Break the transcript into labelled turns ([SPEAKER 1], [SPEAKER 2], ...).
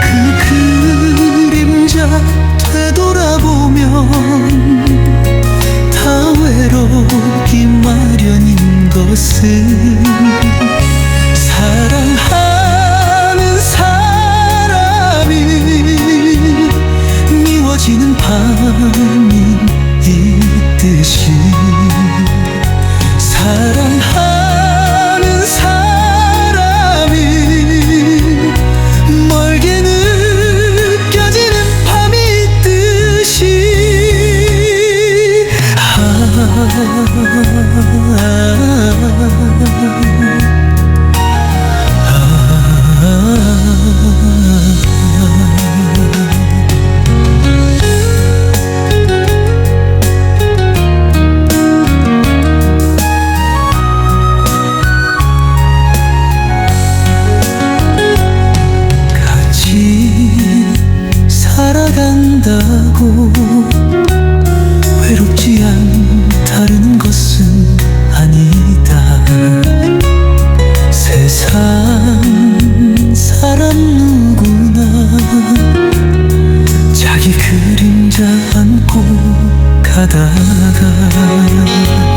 [SPEAKER 1] 그 그림자 되돌아보면 다 외롭기 마련인 것을 사랑하는 사람이 미워지는 밤이 있듯이 사랑 هذا